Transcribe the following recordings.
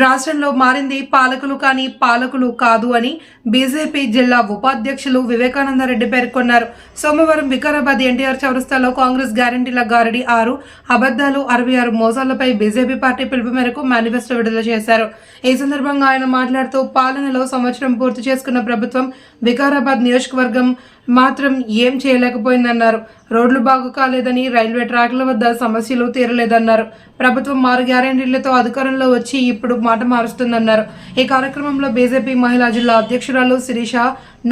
రాష్ట్రంలో మారింది పాలకులు కానీ పాలకులు కాదు అని బీజేపీ జిల్లా ఉపాధ్యక్షులు వివేకానంద రెడ్డి పేర్కొన్నారు. సోమవారం వికారాబాద్ ఎన్టీఆర్ చౌరస్తాలో కాంగ్రెస్ గ్యారంటీల గారడి ఆరు అబద్దాలు అరవై ఆరు మోసాలపై బీజేపీ పార్టీ పిలుపు మేరకు మేనిఫెస్టో విడుదల చేశారు. ఈ సందర్భంగా ఆయన మాట్లాడుతూ పాలనలో సంవత్సరం పూర్తి చేసుకున్న ప్రభుత్వం వికారాబాద్ నియోజకవర్గం మాత్రం ఏం చేయలేకపోయిందన్నారు. రోడ్లు బాగు కాలేదని రైల్వే ట్రాక్ల వద్ద సమస్యలు తీరలేదన్నారు. ప్రభుత్వం మారు గ్యారెంటీలతో అధికారంలో వచ్చి ఇప్పుడు మాట మారుస్తుందన్నారు. ఈ కార్యక్రమంలో బీజేపీ మహిళా జిల్లా అధ్యక్షురాలు శిరీష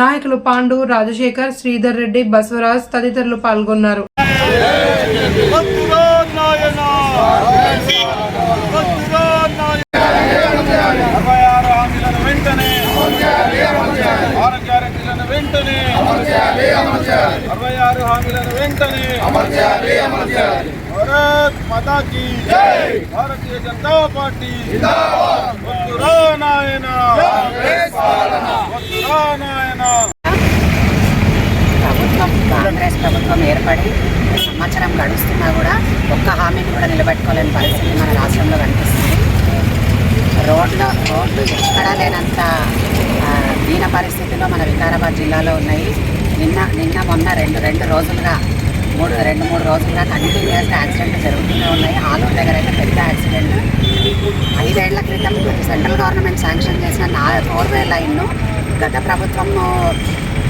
నాయకులు పాండు రాజశేఖర్ శ్రీధర్ రెడ్డి బసవరాజ్ తదితరులు పాల్గొన్నారు భక్తురా నాయన భక్తురా నాయన అరవై ఆరు హామీలను వెంటనే ఆరు గ్యారెంటీలను వెంటనే అరవై ఆరు హామీలను వెంటనే భారత్ మాతా కీ భారతీయ జనతా పార్టీ. నాయన. భక్తురా నాయన. ప్రభుత్వం కాంగ్రెస్ ప్రభుత్వం ఏర్పడి సంవత్సరం గడుస్తున్నా కూడా ఒక్క హామీని కూడా నిలబెట్టుకోలేని పరిస్థితి మన రాష్ట్రంలో కనిపిస్తుంది. రోడ్ల రోడ్లు ఎక్కడా లేనంత దీన పరిస్థితిలో మన వికారాబాద్ జిల్లాలో ఉన్నాయి. నిన్న నిన్న మొన్న రెండు రెండు రోజులుగా మూడు రెండు మూడు రోజులుగా కంటిన్యూస్గా యాక్సిడెంట్ జరుగుతూనే ఉన్నాయి. ఆలూరు దగ్గర అయితే పెద్ద యాక్సిడెంట్. ఐదేళ్ళ క్రితం సెంట్రల్ గవర్నమెంట్ శాంక్షన్ చేసిన నా ఫోర్ వే లైన్ను గత ప్రభుత్వం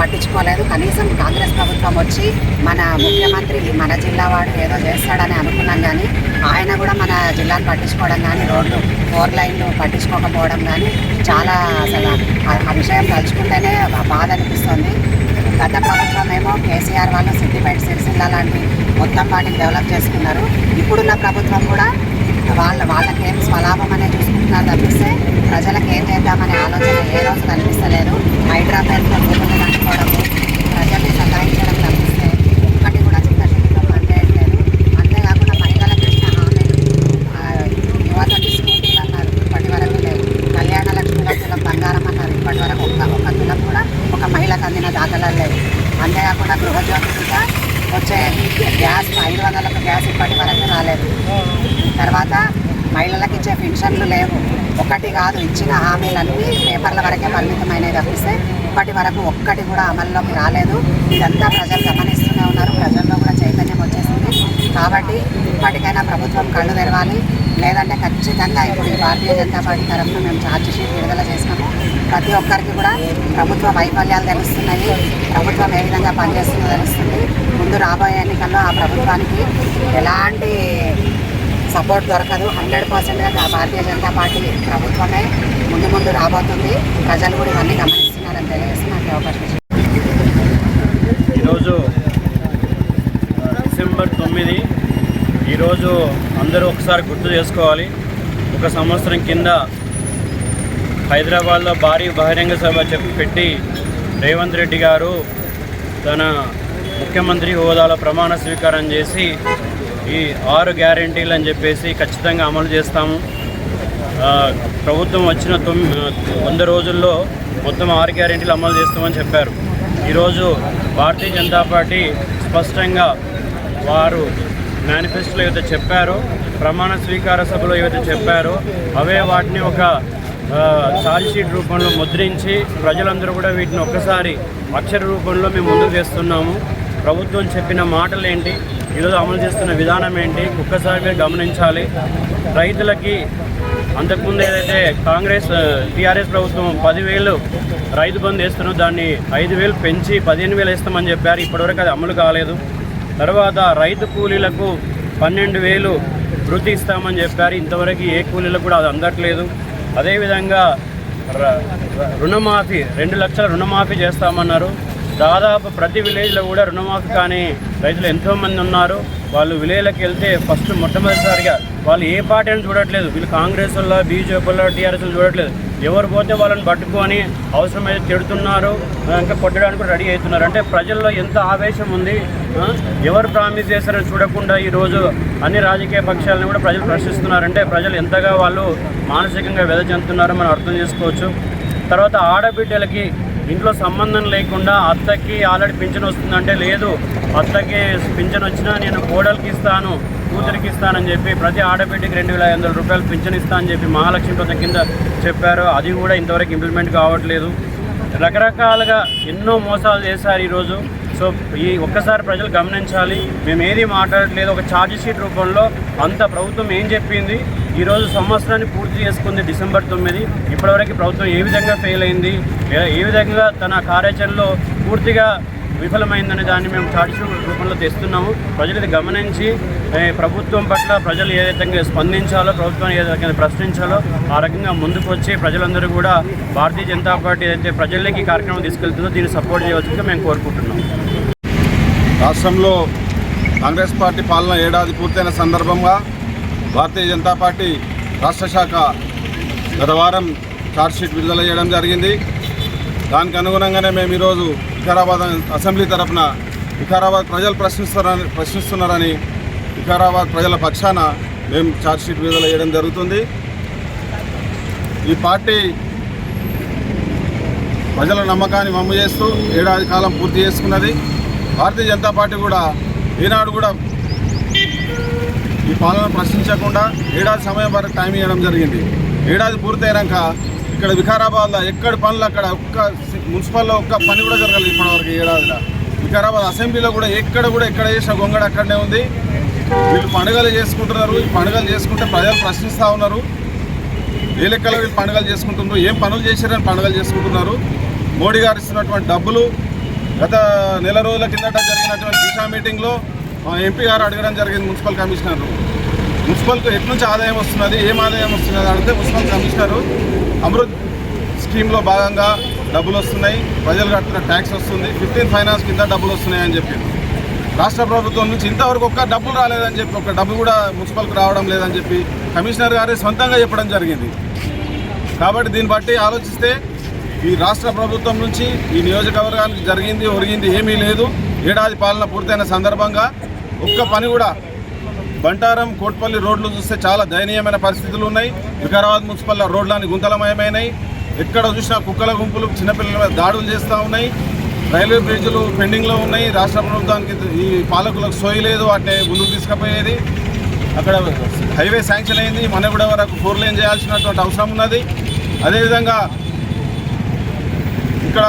పట్టించుకోలేదు. కనీసం కాంగ్రెస్ ప్రభుత్వం వచ్చి మన ముఖ్యమంత్రి మన జిల్లా వాడు ఏదో చేస్తాడని అనుకున్నాం కానీ ఆయన కూడా మన జిల్లాను పట్టించుకోవడం కానీ రోడ్లు ఫోర్ లైన్లు పట్టించుకోకపోవడం కానీ చాలా అసలు ఆ విషయం తలుచుకుంటేనే బాధ అనిపిస్తుంది. గత ప్రభుత్వం ఏమో కేసీఆర్ వాళ్ళు సిద్దిపేట సిరిసిల్ల లాంటి మొత్తం వాటిని డెవలప్ చేసుకున్నారు. ఇప్పుడున్న ప్రభుత్వం కూడా వాళ్ళ వాళ్ళకేం స్వలాభం అనేది చూసుకుంటున్నారు తప్పిస్తే ప్రజలకు ఏం చేద్దామనే ఆలోచన ఏ రోజు కనిపిస్తలేదు. హైదరాబాద్లో భూములు కట్టుకోవడము ప్రజలు సతాయించడం తప్పిస్తే ఒక్కటి కూడా చిత్తశుద్ధితో పనిచేయట్లేదు అంతేకాకుండా మహిళలకు ఇచ్చిన హామీలు ఆ, యువతకి స్కూటీలు అన్నారు ఇప్పటి వరకు లేవు కళ్యాణ లక్ష్మిలో తులం బంగారం అన్నారు ఇప్పటి వరకు ఒక్క తులం కూడా ఒక మహిళకు అందిన దాఖలాలు లేవు అంతేకాకుండా గృహజ్యోతి కింద వచ్చే గ్యాస్ ఐదు వందలకు గ్యాస్ ఇప్పటి వరకు రాలేదు. తర్వాత మహిళలకు ఇచ్చే పెన్షన్లు లేవు. ఒకటి కాదు ఇచ్చిన హామీలన్నీ పేపర్ల వరకే పరిమితమైనవి తప్పిస్తే ఇప్పటి వరకు ఒక్కటి కూడా అమల్లోకి రాలేదు. ఇదంతా ప్రజలు గమనిస్తూనే ఉన్నారు. ప్రజల్లో కూడా చైతన్యం వచ్చేసింది. కాబట్టి ఇప్పటికైనా ప్రభుత్వం కళ్ళు తెరవాలి. లేదంటే ఖచ్చితంగా ఇప్పుడు ఈ భారతీయ జనతా పార్టీ తరఫున మేము ఛార్జ్ షీట్ విడుదల చేసినాము ప్రతి ఒక్కరికి కూడా ప్రభుత్వ వైఫల్యాలు తెలుస్తున్నాయి. ప్రభుత్వం ఏ విధంగా పనిచేస్తుందో తెలుస్తుంది. ముందు రాబోయే ఎన్నికల్లో ఆ ప్రభుత్వానికి ఎలాంటి సపోర్ట్ దొరకదు. హండ్రెడ్ పర్సెంట్గా భారతీయ జనతా పార్టీ ప్రభుత్వమే ముందు ముందు రాబోతుంది. ప్రజలు కూడా ఇవన్నీ గమనిస్తున్నారని తెలియజేసి నాకు ఈ అవకాశం ఈరోజు డిసెంబర్ తొమ్మిది. ఈరోజు అందరూ ఒకసారి గుర్తు చేసుకోవాలి. ఒక సంవత్సరం కింద హైదరాబాద్లో భారీ బహిరంగ సభ చెప్పి పెట్టి రేవంత్ రెడ్డి గారు తన ముఖ్యమంత్రి హోదాలో ప్రమాణ స్వీకారం చేసి ఈ ఆరు గ్యారంటీలు అని చెప్పేసి ఖచ్చితంగా అమలు చేస్తాము. ప్రభుత్వం వచ్చిన తొమ్మిది వంద రోజుల్లో మొత్తం ఆరు గ్యారెంటీలు అమలు చేస్తామని చెప్పారు. ఈరోజు భారతీయ జనతా పార్టీ స్పష్టంగా వారు మేనిఫెస్టోలో ఏదైతే చెప్పారో ప్రమాణ స్వీకార సభలో ఏవైతే చెప్పారో అవే వాటిని ఒక షీట్ రూపంలో ముద్రించి ప్రజలందరూ కూడా వీటిని ఒక్కసారి అక్షర రూపంలో మేము ముందుకు తెస్తున్నాము ప్రభుత్వం చెప్పిన మాటలు ఏంటి? ఈరోజు అమలు చేస్తున్న విధానం ఏంటి? ఒక్కసారి మీరు గమనించాలి. రైతులకి అంతకుముందు ఏదైతే కాంగ్రెస్ టీఆర్ఎస్ ప్రభుత్వం పదివేలు రైతు బంధు వేస్తున్నారో దాన్ని ఐదు వేలు పెంచి పదిహేను వేలు వేస్తామని చెప్పారు. ఇప్పటివరకు అది అమలు కాలేదు. తర్వాత రైతు కూలీలకు పన్నెండు వేలు వృత్తి ఇస్తామని చెప్పారు. ఇంతవరకు ఏ కూలీలకు కూడా అది అందట్లేదు. అదేవిధంగా రుణమాఫీ రెండు లక్షల రుణమాఫీ చేస్తామన్నారు. దాదాపు ప్రతి విలేజ్లో కూడా రుణమాఫీ కానీ రైతులు ఎంతోమంది ఉన్నారు. వాళ్ళు విలేజ్లకు వెళ్తే ఫస్ట్ మొట్టమొదటిసారిగా వాళ్ళు ఏ పార్టీ అని చూడట్లేదు. వీళ్ళు కాంగ్రెస్ వల్ల బీజేపీ వల్ల టీఆర్ఎస్ చూడట్లేదు. ఎవరు పోతే వాళ్ళని పట్టుకొని అవసరమైతే తిడుతున్నారు ఇంకా కొట్టడానికి రెడీ అవుతున్నారు. అంటే ప్రజల్లో ఎంత ఆవేశం ఉంది ఎవరు ప్రామిస్ చేశారని చూడకుండా ఈరోజు అన్ని రాజకీయ పక్షాలను కూడా ప్రజలు ప్రశ్నిస్తున్నారంటే ప్రజలు ఎంతగా వాళ్ళు మానసికంగా వెద చెందుతున్నారో మనం అర్థం చేసుకోవచ్చు. తర్వాత ఆడబిడ్డలకి ఇంట్లో సంబంధం లేకుండా అత్తకి ఆల్రెడీ పింఛన్ వస్తుందంటే లేదు అత్తకి పింఛన్ వచ్చినా నేను కోడలికి ఇస్తాను కూతురికి ఇస్తానని చెప్పి ప్రతి ఆడబిడ్డకి రెండు వేల ఐదు వందల రూపాయలు పింఛన్ ఇస్తా అని చెప్పి మహాలక్ష్మి పథకం కింద చెప్పారు. అది కూడా ఇంతవరకు ఇంప్లిమెంట్ కావట్లేదు. రకరకాలుగా ఎన్నో మోసాలు చేశారు ఈరోజు. సో ఈ ఒక్కసారి ప్రజలు గమనించాలి. మేము ఏది మాట్లాడట్లేదు. ఒక ఛార్జ్ షీట్ రూపంలో అంత ప్రభుత్వం ఏం చెప్పింది? ఈరోజు సంవత్సరాన్ని పూర్తి చేసుకుంది డిసెంబర్ తొమ్మిది. ఇప్పటివరకు ప్రభుత్వం ఏ విధంగా ఫెయిల్ అయింది? ఏ- ఏ విధంగా తన కార్యాచరణలో పూర్తిగా విఫలమైందనే దాన్ని మేము ఛార్జ్ రూపంలో తెస్తున్నాము. ప్రజలు గమనించి ప్రభుత్వం పట్ల ప్రజలు ఏ విధంగా స్పందించాలో ప్రభుత్వాన్ని ఏ విధంగా ప్రశ్నించాలో ఆ రకంగా ముందుకు వచ్చి ప్రజలందరూ కూడా భారతీయ జనతా పార్టీ ఏదైతే ప్రజలకి కార్యక్రమం తీసుకెళ్తుందో దీన్ని సపోర్ట్ చేయవలసిందిగా మేము కోరుకుంటున్నాం. రాష్ట్రంలో కాంగ్రెస్ పార్టీ పాలన ఏడాది పూర్తయిన సందర్భంగా భారతీయ జనతా పార్టీ రాష్ట్ర శాఖ గత వారం ఛార్జ్షీట్ విడుదల చేయడం జరిగింది. దానికి అనుగుణంగానే మేము ఈరోజు వికారాబాద్ అసెంబ్లీ తరఫున వికారాబాద్ ప్రజలు ప్రశ్నిస్తున్నారని ప్రశ్నిస్తున్నారని వికారాబాద్ ప్రజల పక్షాన మేము ఛార్జ్షీట్ విడుదల చేయడం జరుగుతుంది. ఈ పార్టీ ప్రజల నమ్మకాన్ని మమ్ము చేస్తూ ఏడాది కాలం పూర్తి చేసుకున్నది. భారతీయ జనతా పార్టీ కూడా ఈనాడు కూడా ఈ పాలన ప్రశ్నించకుండా ఏడాది సమయం వరకు టైం ఇవ్వడం జరిగింది. ఏడాది పూర్తయినాక ఇక్కడ వికారాబాద్లో ఎక్కడ పనులు అక్కడ ఒక్క మున్సిపల్లో ఒక్క పని కూడా జరగలేదు ఇప్పటివరకు ఏడాదిలో. వికారాబాద్ అసెంబ్లీలో కూడా ఎక్కడ కూడా ఎక్కడ చేసిన గొంగడ అక్కడనే ఉంది. వీళ్ళు పండుగలు చేసుకుంటున్నారు. ఈ పండుగలు చేసుకుంటే ప్రజలు ప్రశ్నిస్తూ ఉన్నారు. ఏ లెక్కలో వీళ్ళు పండుగలు చేసుకుంటున్నారు? ఏం పనులు చేశారని పండుగలు చేసుకుంటున్నారు? మోడీ గారు ఇస్తున్నటువంటి డబ్బులు గత నెల రోజుల కిందట జరిగినటువంటి దిశా మీటింగ్లో మా ఎంపీ గారు అడగడం జరిగింది మున్సిపల్ కమిషనర్. మున్సిపల్కు ఎటు నుంచి ఆదాయం వస్తున్నది? ఏం ఆదాయం వస్తున్నది? అడిగితే మున్సిపల్ కమిషనరు అమృత్ స్కీమ్లో భాగంగా డబ్బులు వస్తున్నాయి. ప్రజలు కట్టిన ట్యాక్స్ వస్తుంది. ఫిఫ్టీన్ ఫైనాన్స్ కింద డబ్బులు వస్తున్నాయి అని చెప్పి రాష్ట్ర ప్రభుత్వం నుంచి ఇంతవరకు ఒక్క డబ్బులు రాలేదని చెప్పి ఒక డబ్బు కూడా మున్సిపల్కి రావడం లేదని చెప్పి కమిషనర్ గారే సొంతంగా చెప్పడం జరిగింది. కాబట్టి దీన్ని బట్టి ఆలోచిస్తే ఈ రాష్ట్ర ప్రభుత్వం నుంచి ఈ నియోజకవర్గానికి జరిగింది ఒరిగింది ఏమీ లేదు. ఏడాది పాలన పూర్తయిన సందర్భంగా ఒక్క పని కూడా బంటారం కోట్పల్లి రోడ్లు చూస్తే చాలా దయనీయమైన పరిస్థితులు ఉన్నాయి. వికారాబాద్ మున్సిపల్ రోడ్లన్నీ గుంతలమయమైనాయి. ఎక్కడ చూసినా కుక్కల గుంపులు చిన్నపిల్లల మీద దాడులు చేస్తూ ఉన్నాయి. రైల్వే బ్రిడ్జ్లు పెండింగ్లో ఉన్నాయి. రాష్ట్ర ప్రభుత్వానికి ఈ పాలకులకు సోయలేదు వాటిని ముందుకు తీసుకుపోయేది. అక్కడ హైవే శాంక్షన్ అయింది. మనగూడ వరకు ఫోర్ లేన్ చేయాల్సినటువంటి అవసరం ఉన్నది. అదేవిధంగా ఇక్కడ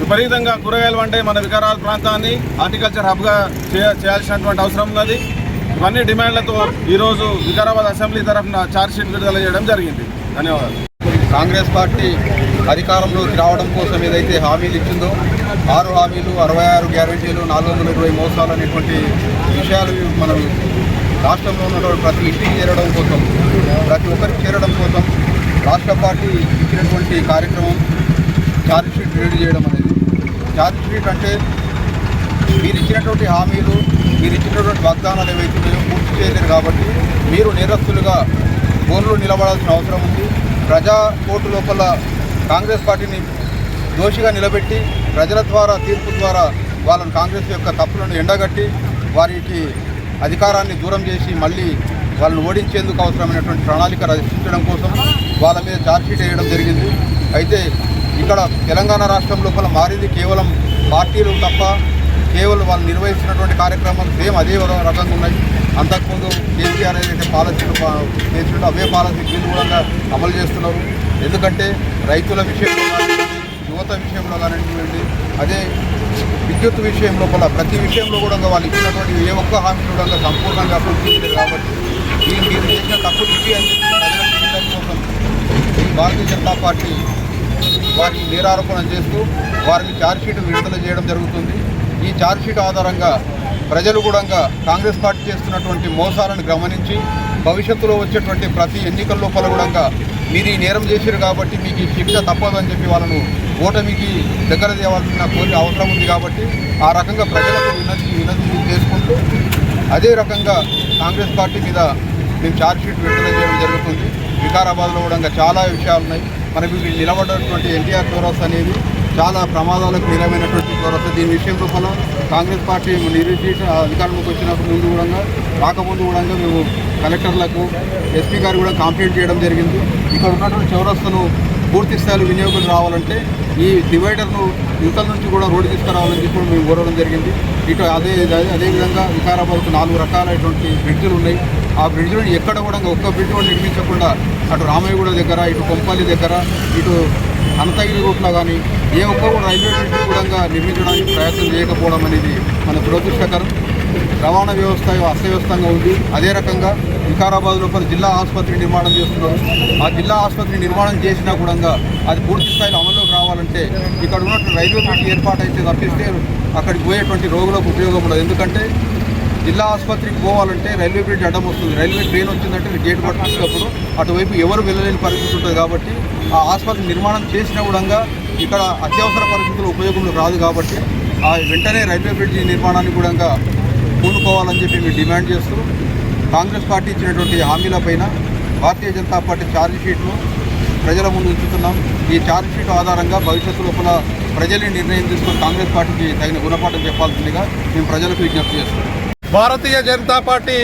విపరీతంగా కూరగాయలు వంటే మన వికారాబాద్ ప్రాంతాన్ని హార్టికల్చర్ హబ్గా చేయ చేయాల్సినటువంటి అవసరం ఉన్నది. ఇవన్నీ డిమాండ్లతో ఈరోజు వికారాబాద్ అసెంబ్లీ తరఫున ఛార్జ్షీట్ విడుదల చేయడం జరిగింది. ధన్యవాదాలు. కాంగ్రెస్ పార్టీ అధికారంలోకి రావడం కోసం ఏదైతే హామీలు ఇచ్చిందో ఆరు హామీలు అరవై ఆరు గ్యారెంటీలు నాలుగు వందల ఇరవై మోసాలు అనేటువంటి విషయాలు మనం రాష్ట్రంలో ఉన్నటువంటి ప్రతి ఇంటికి చేరడం కోసం ప్రతి ఒక్కరికి చేరడం కోసం రాష్ట్ర పార్టీ ఇచ్చినటువంటి కార్యక్రమం ఛార్జ్ షీట్ రెడీ చేయడం అనేది. ఛార్జ్ షీట్ అంటే మీరు ఇచ్చినటువంటి హామీలు మీరు ఇచ్చినటువంటి వాగ్దానాలు ఏవైతే మేము పూర్తి చేయలేరు కాబట్టి మీరు నిరస్తులుగా బోన్లో నిలబడాల్సిన అవసరం ఉంది. ప్రజా కోర్టు లోపల కాంగ్రెస్ పార్టీని దోషిగా నిలబెట్టి ప్రజల ద్వారా తీర్పు ద్వారా వాళ్ళని కాంగ్రెస్ యొక్క తప్పులను ఎండగట్టి వారికి అధికారాన్ని దూరం చేసి మళ్ళీ వాళ్ళని ఓడించేందుకు అవసరమైనటువంటి ప్రణాళిక రచించడం కోసం వాళ్ళ మీద ఛార్జ్షీట్ వేయడం జరిగింది. అయితే ఇక్కడ తెలంగాణ రాష్ట్రం లోపల మారింది కేవలం పార్టీలు తప్ప కేవలం వాళ్ళు నిర్వహిస్తున్నటువంటి కార్యక్రమాలు సేమ్ అదే రకంగా ఉన్నాయి. అంతకుముందు కేసీఆర్ ఏదైతే పాలసీలు చేసినట్టు అవే పాలసీ వీళ్ళు కూడా అమలు చేస్తున్నారు. ఎందుకంటే రైతుల విషయంలో యువత విషయంలో కానివ్వండి అదే విద్యుత్ విషయం లోపల ప్రతి విషయంలో కూడా వాళ్ళు ఇచ్చినటువంటి ఏ ఒక్క హామీ కూడా సంపూర్ణంగా అభివృద్ధి చేయలేదు కాబట్టి దీన్ని మీరు చేసిన తప్పు ఇది అని చెప్పి కోసం ఈ భారతీయ జనతా పార్టీ వారికి నేరారోపణ చేస్తూ వారిని ఛార్జ్షీట్ విడుదల చేయడం జరుగుతుంది. ఈ ఛార్జ్షీట్ ఆధారంగా ప్రజలు కూడా కాంగ్రెస్ పార్టీ చేస్తున్నటువంటి మోసాలను గమనించి భవిష్యత్తులో వచ్చేటువంటి ప్రతి ఎన్నికల లోపల కూడా మీరు ఈ నేరం చేశారు కాబట్టి మీకు ఈ శిక్ష తప్పదు అని చెప్పి వాళ్ళను ఓటమికి దగ్గర తేవాల్సిన కోరిక అవసరం ఉంది కాబట్టి ఆ రకంగా ప్రజలకు వినతి వినతి చేసుకుంటూ అదే రకంగా కాంగ్రెస్ పార్టీ మీద మేము ఛార్జ్షీట్ విడుదల చేయడం జరుగుతుంది. వికారాబాద్లో కూడా చాలా విషయాలు ఉన్నాయి. మనకు నిలబడినటువంటి ఎన్టీఆర్ చౌరస్ అనేది చాలా ప్రమాదాలకు నిలవైనటువంటి కొరత. దీని విషయం లోపల కాంగ్రెస్ పార్టీ నిరుద్దేశ అధికారంలోకి వచ్చినప్పుడు ముందు కూడా రాకముందు కూడా మేము కలెక్టర్లకు ఎస్పీ గారు కూడా కంప్లైంట్ చేయడం జరిగింది. ఇక్కడ ఉన్నటువంటి చౌరస్తను పూర్తి స్థాయిలో వినియోగం రావాలంటే ఈ డివైడర్ను యువతల నుంచి కూడా రోడ్డు తీసుకురావాలని చెప్పి కూడా మేము కోరడం జరిగింది. ఇటు అదే అదే- అదేవిధంగా వికారాబాద్కు నాలుగు రకాలైనటువంటి బ్రిడ్జ్లు ఉన్నాయి. ఆ బ్రిడ్జ్లను ఎక్కడ కూడా ఒక్క బ్రిడ్జ్ కూడా నిర్మించకుండా అటు రామయ్యగూడ దగ్గర ఇటు కొంపల్లి దగ్గర ఇటు అనతగిరి రూట్లో కానీ ఏ ఒక్క కూడా రైల్వే బ్రిడ్జ్ కూడా నిర్మించడానికి ప్రయత్నం చేయకపోవడం అనేది మన దురదృష్టకరం. రవాణా వ్యవస్థ అస్తవ్యస్తంగా ఉంది. అదే రకంగా వికారాబాద్ లోపల జిల్లా ఆసుపత్రి నిర్మాణం చేస్తున్నారు. ఆ జిల్లా ఆసుపత్రి నిర్మాణం చేసినా కూడా అది పూర్తి స్థాయిలో అమల్లోకి రావాలంటే ఇక్కడ ఉన్నటువంటి రైల్వే బ్రిడ్జ్ ఏర్పాటు అయితే తప్పిస్తే అక్కడికి పోయేటువంటి రోగులకు ఉపయోగం ఉండదు. ఎందుకంటే జిల్లా ఆసుపత్రికి పోవాలంటే రైల్వే బ్రిడ్జ్ అడ్డం వస్తుంది. రైల్వే ట్రైన్ వచ్చిందంటే గేట్ పట్టుకున్నప్పుడు అటువైపు ఎవరు వెళ్ళలేని పరిస్థితి ఉంటుంది కాబట్టి ఆ ఆసుపత్రి నిర్మాణం చేసిన కూడా ఇక్కడ అత్యవసర పరిస్థితులు ఉపయోగంలో రాదు కాబట్టి ఆ వెంటనే రైల్వే బ్రిడ్జ్ నిర్మాణాన్ని కూడా పూనుకోవాలని చెప్పి మేము డిమాండ్ చేస్తూ కాంగ్రెస్ పార్టీ ఇచ్చినటువంటి హామీలపైన భారతీయ జనతా పార్టీ ఛార్జ్ షీట్ను ప్రజల ముందు ఉంచుతున్నాం. ఈ ఛార్జ్ షీట్ ఆధారంగా భవిష్యత్తు లోపల ప్రజలే నిర్ణయం తీసుకుని కాంగ్రెస్ పార్టీకి తగిన గుణపాఠం చెప్పాల్సిందిగా మేము ప్రజలకు విజ్ఞప్తి చేస్తున్నాం. భారతీయ జనతా పార్టీ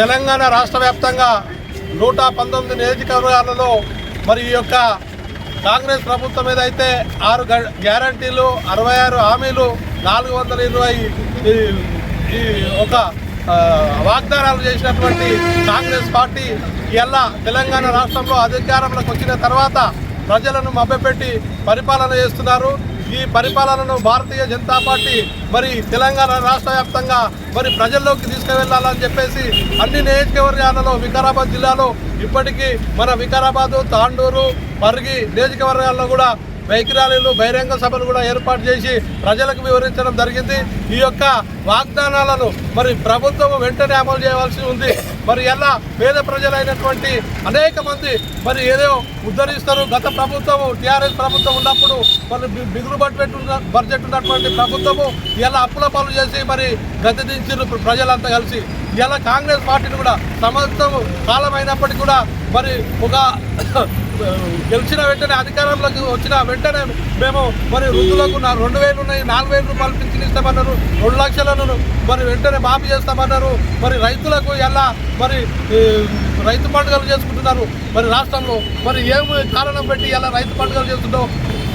తెలంగాణ రాష్ట్ర వ్యాప్తంగా నూట పంతొమ్మిది నియోజకవర్గాలలో మరి ఈ యొక్క కాంగ్రెస్ ప్రభుత్వం ఏదైతే ఆరు గ- గ్యారంటీలు అరవై ఆరు హామీలు నాలుగు వందల ఇరవై ఈ- ఈ ఒక వాగ్దానాలు చేసినటువంటి కాంగ్రెస్ పార్టీ ఇలా తెలంగాణ రాష్ట్రంలో అధికారంలోకి వచ్చిన తర్వాత ప్రజలను మభ్యపెట్టి పరిపాలన చేస్తున్నారు. ఈ పరిపాలనను భారతీయ జనతా పార్టీ మరి తెలంగాణ రాష్ట్ర వ్యాప్తంగా మరి ప్రజల్లోకి తీసుకువెళ్ళాలని చెప్పేసి అన్ని నియోజకవర్గాలలో వికారాబాద్ జిల్లాలో ఇప్పటికీ మన వికారాబాదు తాండూరు మరిగి నియోజకవర్గాల్లో కూడా బైక్ ర్యాలీలు బహిరంగ సభలు కూడా ఏర్పాటు చేసి ప్రజలకు వివరించడం జరిగింది. ఈ యొక్క వాగ్దానాలను మరి ప్రభుత్వం వెంటనే అమలు చేయవలసి ఉంది. మరి ఎలా పేద ప్రజలైనటువంటి అనేక మంది మరి ఏదో ఉద్ధరిస్తారు. గత ప్రభుత్వము టీఆర్ఎస్ ప్రభుత్వం ఉన్నప్పుడు మరి బిగులు బడ్జెట్ ఉన్న బడ్జెట్ ఉన్నటువంటి ప్రభుత్వము ఇలా అప్పుల పనులు చేసి మరి గతి ప్రజలంతా కలిసి. ఇలా కాంగ్రెస్ పార్టీని కూడా సమస్తం కాలం అయినప్పటికీ కూడా మరి ఒక గెలిచిన వెంటనే అధికారంలోకి వచ్చిన వెంటనే మేము మరి వృద్ధులకు రెండు వేలు ఉన్నాయి నాలుగు వేల రూపాయలు పింఛన్ ఇస్తామన్నారు రెండు లక్షలను మరి వెంటనే మాఫీ చేస్తామన్నారు. మరి రైతులకు ఎలా మరి రైతు పండుగలు చేసుకుంటున్నారు? మరి రాష్ట్రంలో మరి ఏమి కారణం పెట్టి ఎలా రైతు పండుగలు చేస్తుందో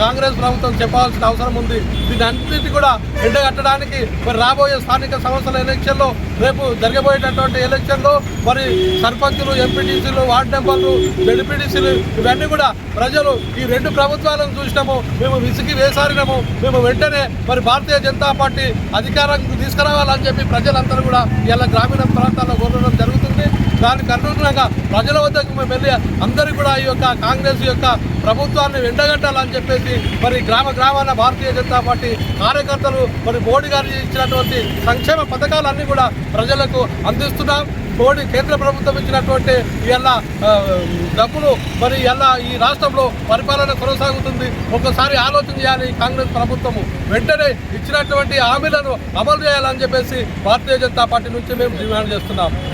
కాంగ్రెస్ ప్రభుత్వం చెప్పాల్సిన అవసరం ఉంది. దీని అన్నింటి కూడా ఎండగట్టడానికి మరి రాబోయే స్థానిక సంస్థల ఎలక్షన్లో రేపు జరగబోయేటటువంటి ఎలక్షన్లో మరి సర్పంచులు ఎంపీటీసీలు వార్డు మెంబర్లు జడ్పీటీసీలు ఇవన్నీ కూడా ప్రజలు ఈ రెండు ప్రభుత్వాలను చూసినాము. మేము విసిగి వేసారినాము. మేము వెంటనే మరి భారతీయ జనతా పార్టీ అధికారానికి తీసుకురావాలని చెప్పి ప్రజలందరూ కూడా ఇలా గ్రామీణ ప్రాంతాల్లో కోరడం జరుగుతుంది. దానికి అనుగుణంగా ప్రజల వద్దకు మేము వెళ్ళి అందరికీ కూడా ఈ యొక్క కాంగ్రెస్ యొక్క ప్రభుత్వాన్ని వెంటగట్టాలని చెప్పేసి మరి గ్రామ గ్రామాన భారతీయ జనతా పార్టీ కార్యకర్తలు మరి మోడీ గారు ఇచ్చినటువంటి సంక్షేమ పథకాలన్నీ కూడా ప్రజలకు అందిస్తున్నాం. మోడీ కేంద్ర ప్రభుత్వం ఇచ్చినటువంటి ఇలా డబ్బులు మరి ఇలా ఈ రాష్ట్రంలో పరిపాలన కొనసాగుతుంది. ఒకసారి ఆలోచన చేయాలి కాంగ్రెస్ ప్రభుత్వము. వెంటనే ఇచ్చినటువంటి హామీలను అమలు చేయాలని చెప్పేసి భారతీయ జనతా పార్టీ నుంచి మేము డిమాండ్ చేస్తున్నాం.